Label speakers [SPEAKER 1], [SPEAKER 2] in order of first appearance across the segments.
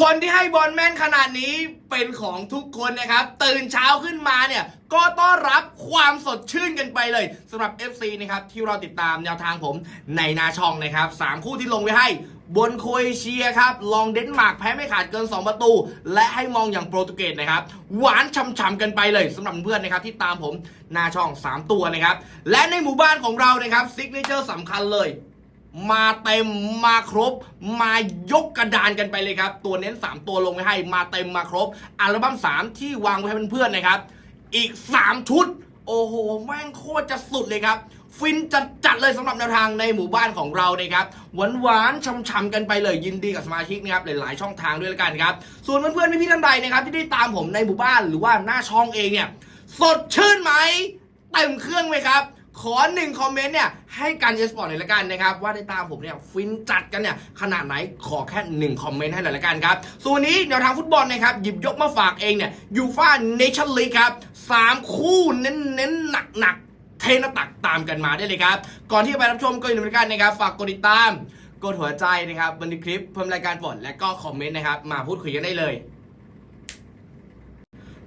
[SPEAKER 1] คนที่ให้บอลแม่นขนาดนี้เป็นของทุกคนนะครับ ตื่นเช้าขึ้นมาเนี่ย ก็ต้อนรับความสดชื่นกันไปเลยสำหรับ FC นะครับ ที่เราติดตามแนวทางผมในนาช่องนะครับสามคู่ที่ลงไว้ให้บนโครเอเชียครับ ลองเดนมาร์กแพ้ไม่ขาดเกิน 2 ประตู และให้มองอย่างโปรตุเกสนะครับ หวานช่ำๆกันไปเลยสำหรับเพื่อนนะครับที่ตามผมหนาช่อง 3 ตัวนะครับ และในหมู่บ้านของเรานะครับซิกเนเจอร์สำคัญเลย มาเต็มมาครบ มายกกระดานกันไปเลยครับ ตัวเน้น 3 ตัวลงไว้ให้ มาเต็มมาครบ อัลบั้ม 3 ที่วางไว้ให้เพื่อนๆนะครับ อีก 3 ชุด โอ้โห แม่งโคตรจะสุดเลยครับ ฟินจัดจัดๆเลยสำหรับแนวทางในหมู่บ้านของเรานะครับ หวานหวานๆช่ำๆกันไปเลยยินดีกับสมาชิกนะครับหลายๆช่องทางด้วยแล้วกันครับ ส่วนเพื่อนๆพี่ๆท่านใดนะครับที่ได้ตามผมในหมู่บ้านหรือว่าหน้าช่องเองเนี่ยสดชื่นไหมเต็มเครื่องไหมครับ ขอหนึ่งคอมเมนต์เนี่ยให้การเอสปอร์ตหน่อยละกันนะครับ ว่าได้ตามผมเนี่ยฟินจัดกันเนี่ยขนาดไหนขอแค่หนึ่งคอมเมนต์ให้หน่อยละกันครับ ส่วนนี้แนวทางฟุตบอลนะครับ หยิบยกมาฝากเองเนี่ยยูฟ่าเนชั่นลีกครับสามคู่เน้นเน้นหนักหนักเทนตักตามกันมาได้เลยครับ ก่อนที่จะไปรับชมก็อย่าลืมกันนะครับ ฝากกดติดตาม กดหัวใจนะครับบันทึกคลิปเพิ่มรายการปลและก็คอมเมนต์นะครับ มาพูดคุยกันได้เลย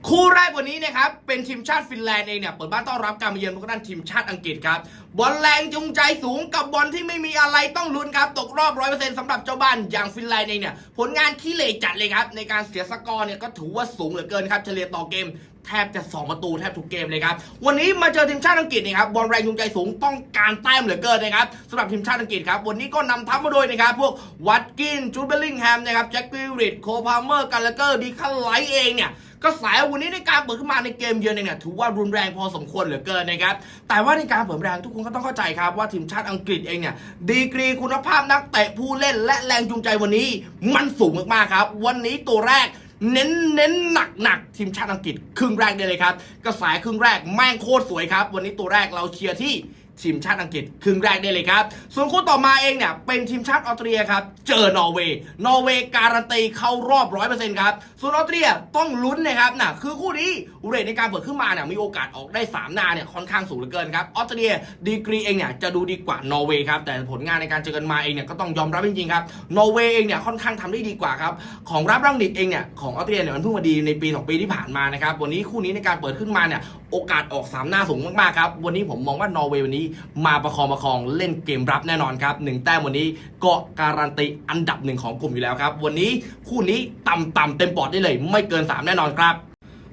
[SPEAKER 1] คู่แรกวันนี้นะครับเป็นทีมชาติฟินแลนด์เองเนี่ยเปิดบ้านต้อนรับการมาเยือนพวกด้านทีมชาติอังกฤษครับบอลแรงจูงใจสูงกับบอลที่ไม่มีอะไรต้องลุ้นครับตกรอบร้อยเปอร์เซ็นต์สำหรับเจ้าบ้านอย่างฟินแลนด์เองเนี่ยผลงานขี้เหร่จัดเลยครับในการเสียสกอร์เนี่ยก็ถือว่าสูงเหลือเกินครับเฉลี่ยต่อเกมแทบจะ 2 ประตูแทบทุกเกมเลยครับ วันนี้มาเจอทีมชาติอังกฤษนะครับบอลแรงจูงใจสูงต้องการแต้มเหลือเกินนะครับสำหรับทีมชาติอังกฤษครับวันนี้ก็นำทัพมาโดยนะครับพวกวัตกินจูดเบลลิงแฮมนะครับแจ็คกิริดโคพาเมอร์กันเลเกอร์ดีคัลไลท์เองเนี่ย ก็สายวันนี้ในการเปิดขึ้นมาในเกมเยือนเองเนี่ยถือว่ารุนแรงพอสมควรเหลือเกินนะครับแต่ว่าในการเปิดแรงทุกคนก็ต้องเข้าใจครับว่าทีมชาติอังกฤษเองเนี่ยดีกรีคุณภาพนักเตะผู้เล่นและแรงจูงใจวันนี้ มันสูงมากๆครับ วันนี้ตัวแรกเน้นเน้นหนักหนักๆทีมชาติอังกฤษครึ่งแรกได้เลยครับ กระแสครึ่งแรกแม่งโคตรสวยครับ วันนี้ตัวแรกเราเชียร์ที่ ทีมชาติอังกฤษครึ่งแรกได้เลยครับ ส่วนคู่ต่อมาเองเนี่ยเป็นทีมชาติออสเตรียครับ เจอนอร์เวย์ นอร์เวย์การันตีเข้ารอบร้อยเปอร์เซ็นต์ครับ ส่วนออสเตรียต้องลุ้นนะครับน่ะคือคู่นี้เรทในการเปิดขึ้นมาเนี่ยมีโอกาสออกได้สามนาเนี่ยค่อนข้างสูงเหลือเกินครับ ออสเตรียดีกรีเองเนี่ยจะดูดีกว่านอร์เวย์ครับ แต่ผลงานในการเจอกันมาเองเนี่ยก็ต้องยอมรับจริงๆครับ นอร์เวย์เองเนี่ยค่อนข้างทำได้ดีกว่าครับ ของรับรังนิดเองเนี่ยของออสเตรียเนี่ยมันเพิ่งมาดีในปี2ปีที่ผ่านมานะครับ วันนี้คู่นี้ในการเปิดขึ้นมาเนี่ยโอกาสออก3หน้าสูงมากๆครับ วันนี้ผมมองว่านอร์เวย์วันนี้มาประคองประคองเล่นเกมรับแน่นอนครับหนึ่งแต้มวันนี้ก็การันตีอันดับหนึ่งของกลุ่มอยู่แล้วครับ วันนี้คู่นี้ต่ำๆเต็มปอดได้เลย ไม่เกิน 3 แน่นอนครับ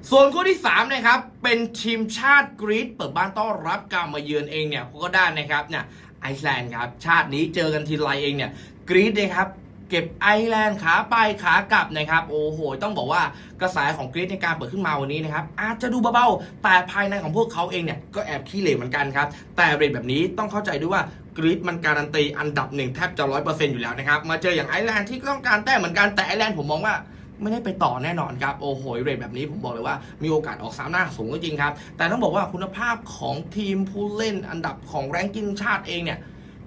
[SPEAKER 1] ส่วนคู่ที่3นะครับ เป็นทีมชาติกรีซเปิดบ้านต้อนรับการมาเยือนเองเนี่ยพวกก็ได้นะครับเนี่ยไอซ์แลนด์ครับ ชาตินี้เจอกันทีไรเองเนี่ยกรีซนะครับ เก็บไอร์แลนด์ขาไปขากลับนะครับ โอ้โห ต้องบอกว่ากระแสของกรีซในการเปิดขึ้นมาวันนี้นะครับ อาจจะดูเบาๆ แต่ภายในของพวกเขาเองเนี่ย ก็แอบขี้เหร่เหมือนกันครับ แต่เรทแบบนี้ต้องเข้าใจด้วยว่ากรีซมันการันตีอันดับหนึ่งแทบจะร้อยเปอร์เซ็นต์อยู่แล้วนะครับ มาเจออย่างไอร์แลนด์ที่ต้องการแต้มเหมือนกันแต่ไอร์แลนด์ผมมองว่าไม่ได้ไปต่อแน่นอนครับ โอ้โหเรทแบบนี้ผมบอกเลยว่ามีโอกาสออกสามหน้าสูงก็จริงครับ แต่ต้องบอกว่าคุณภาพของทีมผู้เล่นอันดับของแรงกิ้งชาติเองเนี่ย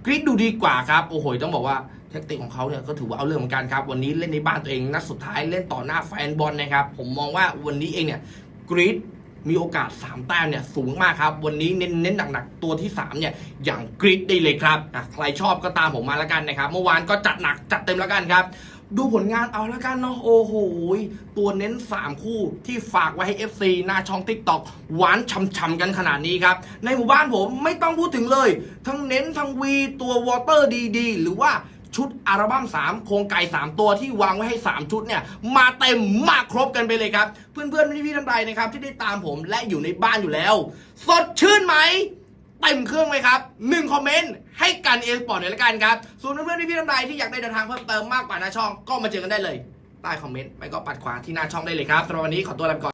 [SPEAKER 1] กรีซดูดีกว่าครับ โอ้โหต้องบอกว่า แทคติกของเขาเนี่ยก็ถือว่าเอาเรื่องเหมือนกันครับวันนี้เล่นในบ้านตัวเองนัดสุดท้ายเล่นต่อหน้าแฟนบอลนะครับผมมองว่าวันนี้เองเนี่ยกรีซมีโอกาส 3 แต้มเนี่ยสูงมากครับ วันนี้เน้นเน้นหนักๆ ตัวที่ 3 เนี่ย อย่างกรีซได้เลยครับอะใครชอบก็ตามผมมาแล้วกันนะครับ เมื่อวานก็จัดหนักจัดเต็มแล้วกันครับ ดูผลงานเอาแล้วกันเนาะโอ้โหตัวเน้น 3 คู่ที่ฝากไว้ให้ FC หน้าช่อง TikTok หวานช่ำๆกันขนาดนี้ครับ ในหมู่บ้านผมไม่ต้องพูดถึงเลย ทั้งเน้นทั้งวีตัววอเตอร์ดีๆ หรือว่า ชุดอัลบั้ม3โครงไก่ 3 ตัวที่วางไว้ให้ 3 ชุดเนี่ย มาเต็มมาครบกันไปเลยครับ เพื่อนๆพี่ๆท่านใดนะครับ ที่ได้ตามผมและอยู่ในบ้านอยู่แล้ว สดชื่นไหมเต็มเครื่องไหมครับหนึ่งคอมเมนต์ให้กันเอสปอร์ตหน่อยละกันครับส่วนเพื่อนๆที่พี่ท่านใดที่อยากได้เดินทางเพิ่มเติมมากกว่าหน้าช่องก็มาเจอกันได้เลยใต้คอมเมนต์ไม่ก็ปัดขวาที่หน้าช่องได้เลยครับสำหรับวันนี้ขอตัวลาไปก่อน